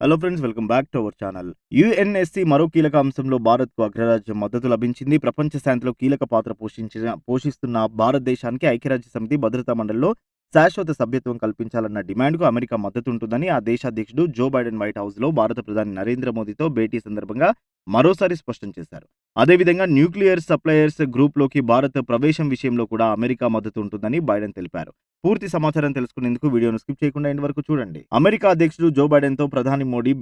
Hello friends welcome back to our channel UNSC మరో కీలక అంశంలో భారత్కు అగ్రరాజ్యం మద్దతు లభించింది. ప్రపంచ శాంతిలో కీలక పాత్ర పోషించిన పోషిస్తున్న భారతదేశానికి ఐక్యరాజ్య సమితి భద్రతా మండలిలో శాశ్వత సభ్యత్వం కల్పించాలన్న డిమాండ్కు అమెరికా మద్దతు ఉంటుందని ఆ దేశాధ్యక్షుడు జో బైడెన్ వైట్ హౌస్లో భారత ప్రధాని నరేంద్ర మోదీతో భేటీ సందర్భంగా మరోసారి స్పష్టం చేశారు. అదేవిధంగా న్యూక్లియర్ సప్లయర్స్ గ్రూప్లోకి భారత్ ప్రవేశం విషయంలో కూడా అమెరికా మద్దతు ఉంటుందని బైడెన్ తెలిపారు. పూర్తి సమాచారం తెలుసుకునేందుకు వీడియోను స్కిప్ చేయకుండా ఎండ్ వరకు చూడండి. అమెరికా అధ్యక్షుడు జో బైడెన్తో ప్రధాని మోడీ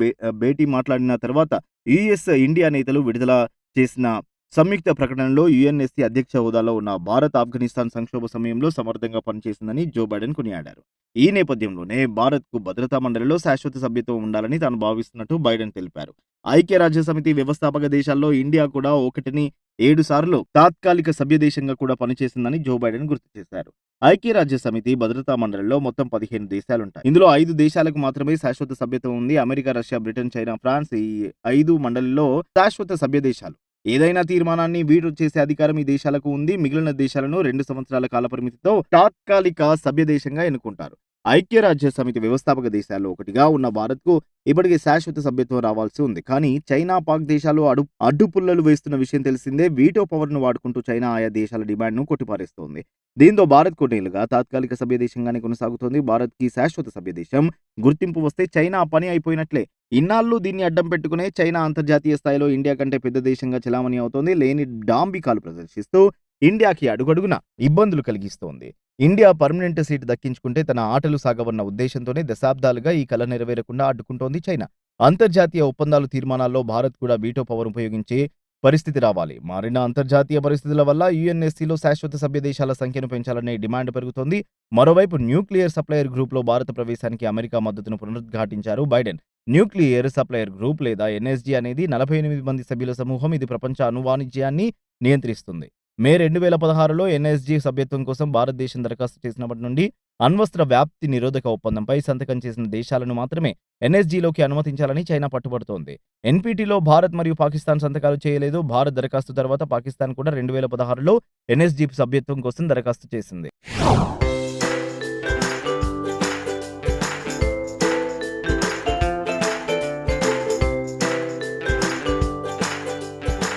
భేటీ మాట్లాడిన తర్వాత యుఎస్ ఇండియా నేతలు విడుదల చేసిన సంయుక్త ప్రకటనలో యుఎన్ఎస్సీ అధ్యక్ష హోదాలో ఉన్న భారత్ ఆఫ్ఘనిస్తాన్ సంక్షోభ సమయంలో సమర్థంగా పనిచేసిందని జో బైడెన్ కొనియాడారు. ఈ నేపథ్యంలోనే భారత్కు భద్రతా మండలిలో శాశ్వత సభ్యత్వం ఉండాలని తాను భావిస్తున్నట్టు బైడెన్ తెలిపారు. ఐక్యరాజ్యసమితి వ్యవస్థాపక దేశాల్లో ఇండియా కూడా ఒకటిని ఏడు సార్లు తాత్కాలిక సభ్య దేశంగా కూడా పనిచేసిందని జో బైడెన్ గుర్తు చేశారు. ఐక్యరాజ్య సమితి భద్రతా మండలిలో మొత్తం పదిహేను దేశాలుంటాయి. ఇందులో ఐదు దేశాలకు మాత్రమే శాశ్వత సభ్యత్వం ఉంది. America Russia Britain China France ఈ ఐదు మండలిలో శాశ్వత సభ్య దేశాలు. ఏదైనా తీర్మానాన్ని వీటు చేసే అధికారం ఈ దేశాలకు ఉంది. మిగిలిన దేశాలను రెండు సంవత్సరాల కాలపరిమితితో తాత్కాలిక సభ్య దేశంగా ఎన్నుకుంటారు. ఐక్యరాజ్య సమితి వ్యవస్థాపక దేశాల్లో ఒకటిగా ఉన్న భారత్కు ఇప్పటికే శాశ్వత సభ్యత్వం రావాల్సి ఉంది. కానీ చైనా పాక్ దేశాలు అడు అడ్డుపుల్లలు వేస్తున్న విషయం తెలిసిందే. వీటో పవర్ను వాడుకుంటూ చైనా ఆయా దేశాల డిమాండ్ను కొట్టిపారేస్తోంది. దీంతో భారత్ కొన్నేళ్ళుగా తాత్కాలిక సభ్య దేశంగానే కొనసాగుతోంది. భారత్కి శాశ్వత సభ్య దేశం గుర్తింపు వస్తే చైనా పని అయిపోయినట్లే. ఇన్నాళ్ళు దీన్ని అడ్డం పెట్టుకునే చైనా అంతర్జాతీయ స్థాయిలో ఇండియా కంటే పెద్ద దేశంగా చెలామణి అవుతోంది. లేని డాంబికాలు ప్రదర్శిస్తూ ఇండియాకి అడుగడుగున ఇబ్బందులు కలిగిస్తోంది. ఇండియా పర్మనెంట్ సీట్ దక్కించుకుంటే తన ఆటలు సాగవన్న ఉద్దేశంతోనే దశాబ్దాలుగా ఈ కళ నెరవేరకుండా అడ్డుకుంటోంది చైనా. అంతర్జాతీయ ఒప్పందాలు తీర్మానాల్లో భారత్ కూడా వీటో పవర్ ఉపయోగించే పరిస్థితి రావాలి. మారిన అంతర్జాతీయ పరిస్థితుల వల్ల యుఎన్ఎస్సీలో శాశ్వత సభ్య దేశాల సంఖ్యను పెంచాలనే డిమాండ్ పెరుగుతోంది. మరోవైపు న్యూక్లియర్ సప్లయర్ గ్రూప్లో భారత ప్రవేశానికి అమెరికా మద్దతును పునరుద్ఘాటించారు బైడెన్. న్యూక్లియర్ సప్లయర్ గ్రూప్ లేదా ఎన్ఎస్జీ అనేది నలభై ఎనిమిది మంది సభ్యుల సమూహం. ఇది ప్రపంచ అణు వాణిజ్యాన్ని నియంత్రిస్తుంది. మే రెండు వేల పదహారులో ఎన్ఎస్జీ సభ్యత్వం కోసం భారతదేశం దరఖాస్తు చేసినప్పటి నుండి అణ్వస్త్ర వ్యాప్తి నిరోధక ఒప్పందంపై సంతకం చేసిన దేశాలను మాత్రమే ఎన్ఎస్జీలోకి అనుమతించాలని చైనా పట్టుబడుతోంది. ఎన్పీటీలో భారత్ మరియు పాకిస్తాన్ సంతకాలు చేయలేదు. భారత్ దరఖాస్తు తర్వాత పాకిస్తాన్ కూడా రెండు వేల పదహారులో ఎన్ఎస్జీ సభ్యత్వం కోసం దరఖాస్తు చేసింది.